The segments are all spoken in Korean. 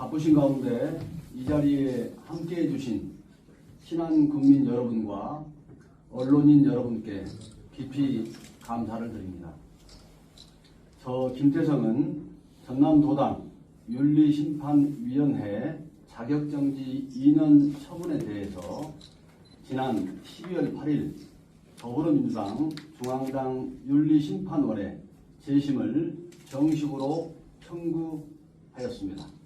바쁘신 가운데 이 자리에 함께 해 주신 신한 국민 여러분과 언론인 여러분께 깊이 감사를 드립니다. 저 김태성은 전남도당 윤리심판위원회 자격정지 2년 처분에 대해서 지난 12월 8일 더불어민주당 중앙당 윤리심판원에 재심을 정식으로 청구하였습니다.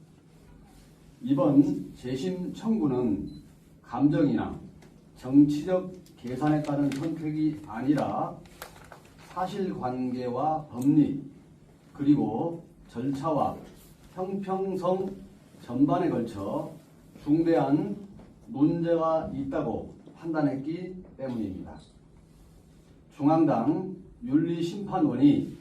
이번 재심 청구는 감정이나 정치적 계산에 따른 선택이 아니라 사실관계와 법리 그리고 절차와 형평성 전반에 걸쳐 중대한 문제가 있다고 판단했기 때문입니다. 중앙당 윤리심판원이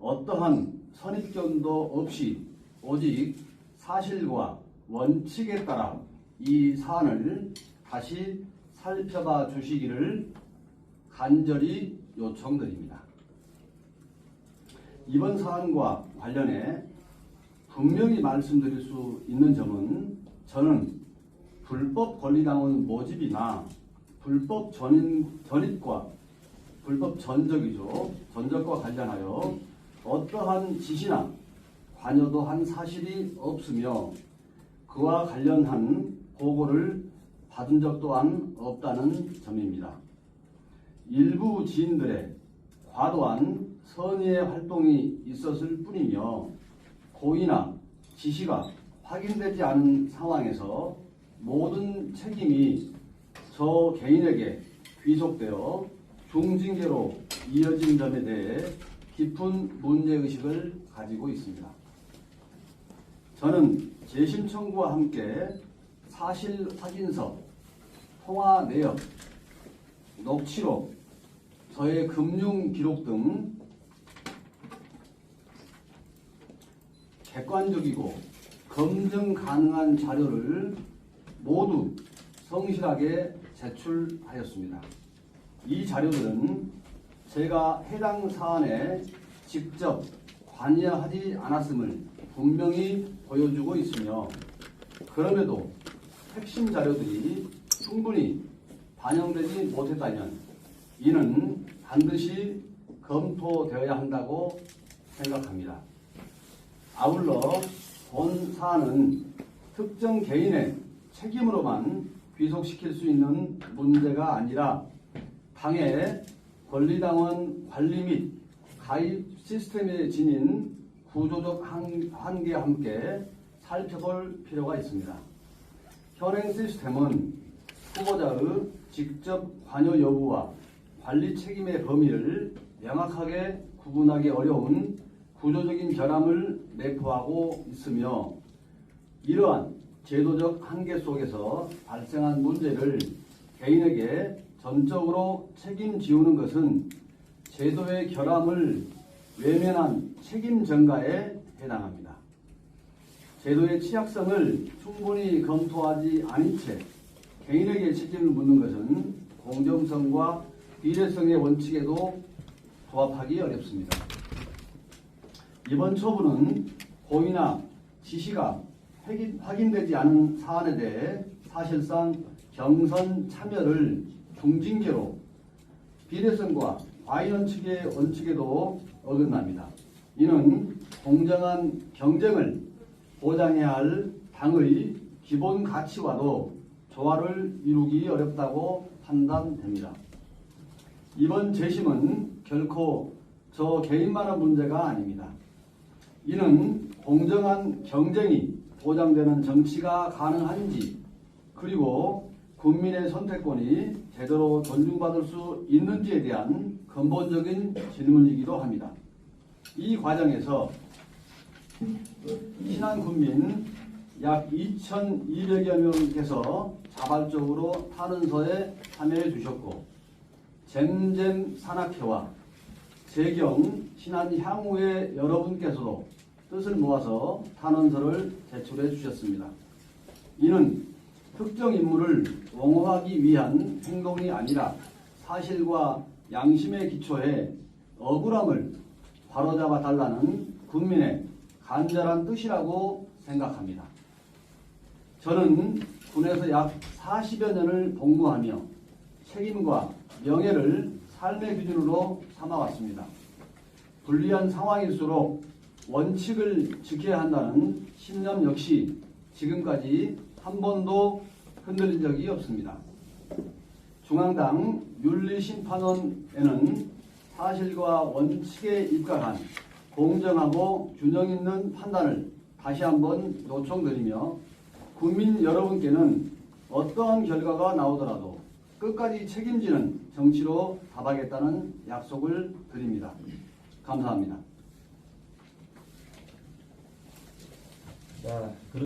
어떠한 선입견도 없이 오직 사실과 원칙에 따라 이 사안을 다시 살펴봐 주시기를 간절히 요청드립니다. 이번 사안과 관련해 분명히 말씀드릴 수 있는 점은 저는 불법 권리당원 모집이나 불법 전인, 전입과 불법 전적이죠. 전적과 관련하여 어떠한 지시나 관여도 한 사실이 없으며 그와 관련한 보고를 받은 적 또한 없다는 점입니다. 일부 지인들의 과도한 선의의 활동이 있었을 뿐이며 고의나 지시가 확인되지 않은 상황에서 모든 책임이 저 개인에게 귀속되어 중징계로 이어진 점에 대해 깊은 문제의식을 가지고 있습니다. 저는 재심 청구와 함께 사실 확인서, 통화 내역, 녹취록, 저의 금융 기록 등 객관적이고 검증 가능한 자료를 모두 성실하게 제출하였습니다. 이 자료들은 제가 해당 사안에 직접 관여하지 않았음을 분명히 보여주고 있으며 그럼에도 핵심 자료들이 충분히 반영되지 못했다면 이는 반드시 검토되어야 한다고 생각합니다. 아울러 본 사안은 특정 개인의 책임으로만 귀속시킬 수 있는 문제가 아니라 당의 권리당원 관리 및 가입 시스템에 지닌 구조적 한- 한계와 함께 살펴볼 필요가 있습니다. 현행 시스템은 후보자의 직접 관여 여부와 관리 책임의 범위를 명확하게 구분하기 어려운 구조적인 결함을 내포하고 있으며 이러한 제도적 한계 속에서 발생한 문제를 개인에게 전적으로 책임지우는 것은 제도의 결함을 외면한 책임 전가에 해당합니다. 제도의 취약성을 충분히 검토하지 않은 채 개인에게 책임을 묻는 것은 공정성과 비례성의 원칙에도 부합하기 어렵습니다. 이번 처분은 고의나 지시가 확인- 확인되지 않은 사안에 대해 사실상 경선 참여를 중징계로 비례성과 과연 측의 원칙에도 어긋납니다. 이는 공정한 경쟁을 보장해야 할 당의 기본 가치와도 조화를 이루기 어렵다고 판단됩니다. 이번 재심은 결코 저 개인만의 문제가 아닙니다. 이는 공정한 경쟁이 보장되는 정치가 가능한지 그리고 국민의 선택권이 제대로 존중받을 수 있는지에 대한 근본적인 질문이기도 합니다. 이 과정에서 신한 국민 약 2,200여 명께서 자발적으로 탄원서에 참여해 주셨고 잼잼 산악회와 재경 신한 향후의 여러분께서도 뜻을 모아서 탄원서를 제출해 주셨습니다. 이는 특정 인물을 옹호하기 위한 행동이 아니라 사실과 양심에 기초해 억울함을 바로잡아 달라는 국민의 간절한 뜻이라고 생각합니다. 저는 군에서 약 40여 년을 복무하며 책임과 명예를 삶의 기준으로 삼아왔습니다. 불리한 상황일수록 원칙을 지켜야 한다는 신념 역시 지금까지 한 번도 흔들린 적이 없습니다. 중앙당 윤리심판원에는 사실과 원칙에 입각한 공정하고 균형 있는 판단을 다시 한번 요청드리며 국민 여러분께는 어떠한 결과가 나오더라도 끝까지 책임지는 정치로 답하겠다는 약속을 드립니다. 감사합니다. 자,